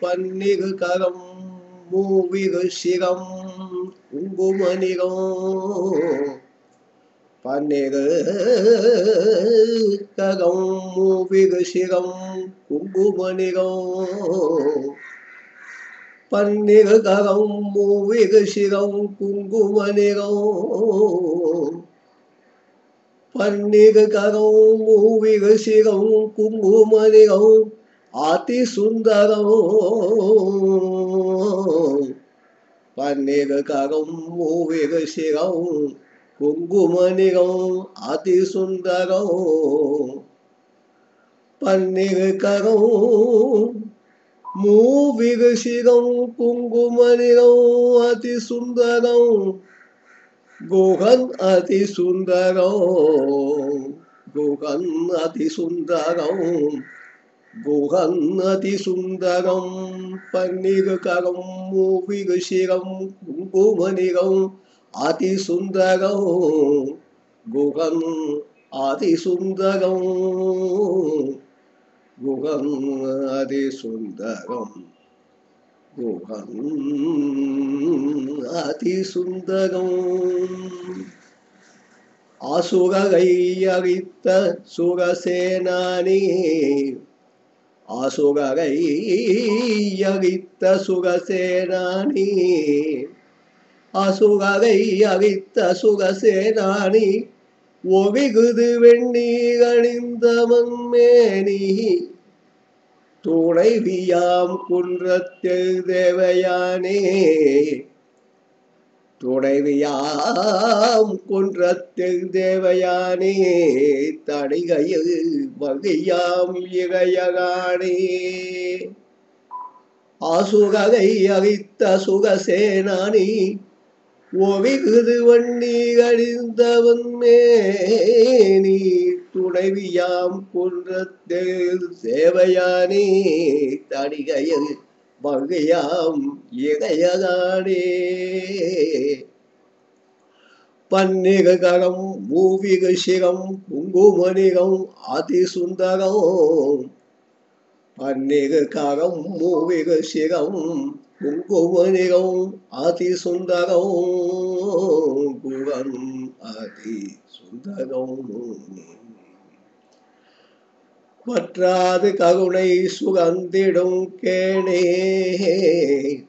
பன்னிகு கரம் மூவிகு சிரம் குங்குமணிகம் பன்னிகு கரம் மூவிகு சிரம் குங்குமணிகம் பன்னிகு கரம் மூவிகு சிரம் குங்குமணிகம் பன்னிகு கரம் மூவிகு சிரம் குங்குமணிகம் அதி சுந்தரம் பன்னிகு கரம் மூவிகு சிரம் குங்குமணிகம் அதி சுந்தரம் பன்னிகு கரம் மூவிகு சிரம் குங்குமணிகம் அதி சுந்தரம் குகன் அதி சுந்தரம் குகன் அதி சுந்தரம் குகன் அதி சுந்தரம் பன்னிகு கரம் மூவிகு சிரம் குங்குமணிகம் அதி சுந்தரம் குகன் அதி சுந்தரம் குகன் அதி சுகசேனானி. அசுகை அழித்த சுகசேனானி. ஒவிகுது வெண்ணீர் அணிந்த மண்மேனி துணைவியாம் குன்றத்தில் தேவையானே துணைவியாம் குன்றத்தில் தேவையானே தடிகையில் வகையாம் இகையகானே ஆசுகை அழித்த சுகசேனானி ஒவிகுது வண்ணி அழிந்தவன் மேனி துணைவியாம் குன்றத்தில் சேவையானே தடிகையில் வகையாம் இகையதானே பன்னிக கரம் மூவிக சிரம் குங்குமணிகம் அதிசுந்தரம். பன்னிக கரம் மூவிக சிரம் குங்குமணிகம் அதிசுந்தரம். சுந்தரம் அதிசுந்தரம் அதி சுந்தரம் பற்றாது கருணை சுகந்திடும் கேணே.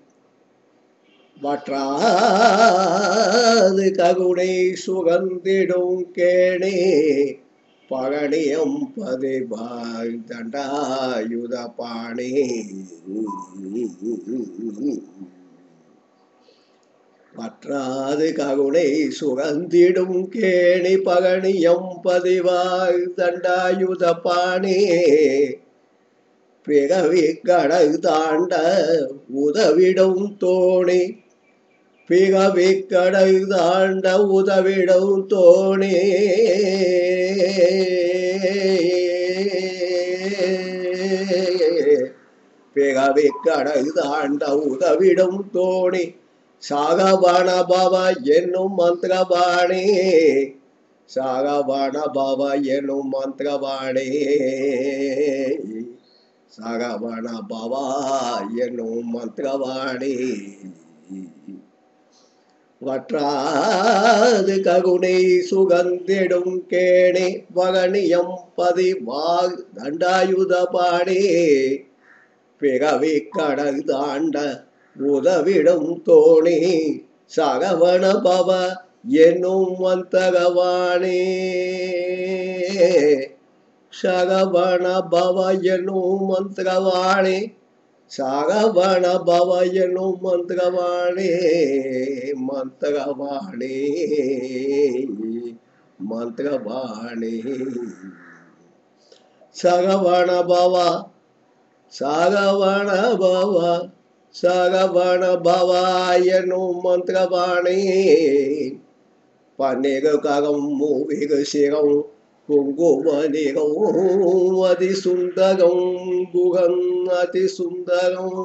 வற்றாது கருணை சுகந்திடும் கேணே. பகணியம் பதிவாய் தண்டாயுத பாணி பற்றாது ககுனை சுகந்திடும் கேணி பகணியம் பதிவாய் தண்டாயுத பாணி பிறவி கடகு தாண்ட உதவிடும் தோணி. பிறவி கடகு தாண்ட உதவிடும் தோணி. பிறவி கடகு தாண்ட உதவிடும் தோணி. சாகபான பாபா என்னும் மந்திரபாணி. சாகபான பாபா என்னும் மந்திரபாணி. சாகபான பாபா என்னும் மந்திரபாணி. வற்றாது கருணை சுகந்திடும் கேணி வகனியம் பதிவால் தண்டாயுத பாணி பிறவி கடல் தாண்ட உதவிடும் தோணி சகவண பவ என்னும் வந்தகவானே. சகவண பவ என்னும் மந்திரவாணி சகவண பவ என்னும் மந்திரவாணி மந்திரவாணி மந்திரவாணி சகவண பவ சகவண பவ சகவண பவாயனும் மந்திரபாணி பன்னீர் கரம் மூவிக சிரம் குங்குமணிகம் அதி சுந்தரம் குகன் அதி சுந்தரம்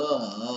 ஆ ஆ.